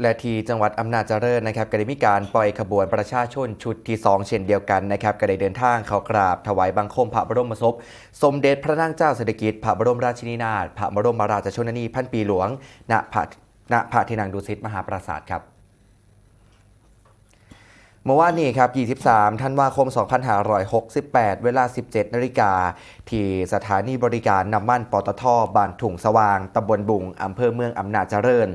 และที่จังหวัดอำนาจเจริญนะครับก็ได้มีการปล่อยขบวนประชาชนชุดที่ 2 เช่นเดียวกันนะครับก็ได้เดินทางเข้ากราบถวายบังคมพระบรมศพ สมเด็จพระนางเจ้าสิริกิติ์พระบรมราชินีนาถพระบรมราชชนนีพันปีหลวงณพระณพระที่นางดุสิตมหาปราสาทครับ เมื่อวานนี้ครับ 23 ธันวาคม 2568 เวลา 17 นาฬิกา ที่สถานีบริการน้ำมันปตทบ้านถุงสว่าง ตำบลบุง อำเภอเมืองอำนาจเจริญ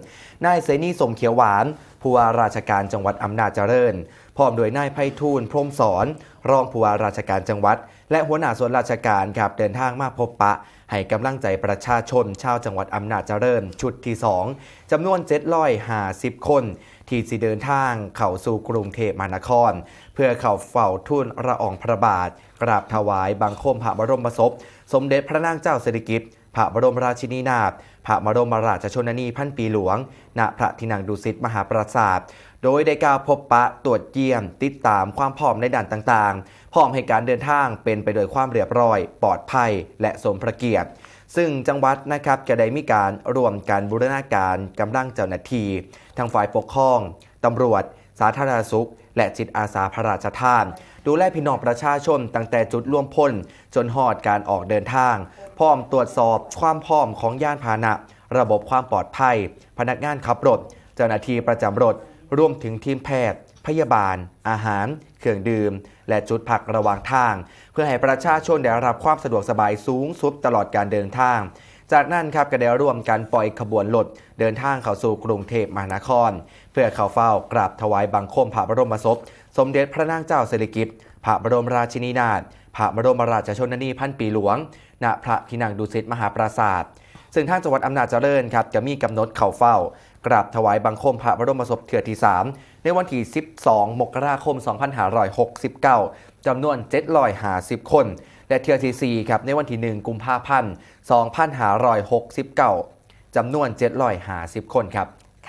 นายเสนีสมเขียวหวาน ผู้ว่าราชการจังหวัดอำนาจเจริญ พร้อมโดยนายไพฑูรย์พรมสอน รองผู้ว่าราชการจังหวัด และหัวหน้าส่วนราชการครับเดินทางมาพบปะ ให้กำลังใจประชาชน ชาวจังหวัดอำนาจเจริญชุดที่ 2จำนวน750 คน ที่สิเดินทางเข้าสู่กรุงเทพมหานคร เพื่อเข้าเฝ้าทุ่นระอองพระบาท กราบถวายบังคมพระบรมศพ สมเด็จพระนางเจ้าสิริกิติ์ พระบรมราชินีนาถพระบรมราชชนนีพันปีหลวง ณ พระที่นั่งดุสิตมหาปราสาท โดยได้กล่าวพบปะตรวจเยี่ยม ติดตามความพร้อมในด่านต่างๆ พร้อมให้การเดินทางเป็นไปโดยความเรียบร้อย ปลอดภัย และสมพระเกียรติ ซึ่งจังหวัดนะครับจะได้มีการรวมการบูรณาการกำลังเจ้าหน้าที่ทางฝ่ายปกครองตำรวจ สาธารณสุข และจิตอาสาพระราชทาน ดูแลพี่น้องประชาชนตั้งแต่จุดร่วมพลจนหอดการออกเดินทาง พร้อมตรวจสอบความพร้อมของย่านพาหนะ ระบบความปลอดภัย พนักงานขับรถ เจ้าหน้าที่ประจำรถรวมถึงทีมแพทย์ พยาบาล อาหาร เครื่องดื่ม และจุดพักระหว่างทาง เพื่อให้ประชาชนได้รับความสะดวกสบายสูงสุดตลอดการเดินทาง จากนั้นครับก็ได้ร่วมกันปล่อยขบวนรถเดินทางเข้าสู่กรุงเทพมหานคร เพื่อเข้าเฝ้ากราบถวายบังคมพระบรมศพ สมเด็จพระนางเจ้าสิริกิติ์พระบรมราชินีนาถพระบรมราชชนนีพันปีหลวงณพระที่นั่งดุสิตมหาปราสาทซึ่งทางจังหวัดอำนาจเจริญครับจะมีกำหนดเข้าเฝ้า กราบถวายบังคมพระบรมศพเถื่อที่ 3 ในวันที่ 12 มกราคม 2569 จำนวน750 คน และเทือที่ 4 ครับ ในวันที่ 1 กุมภาพันธ์ 2569 จำนวน 750 คนครับ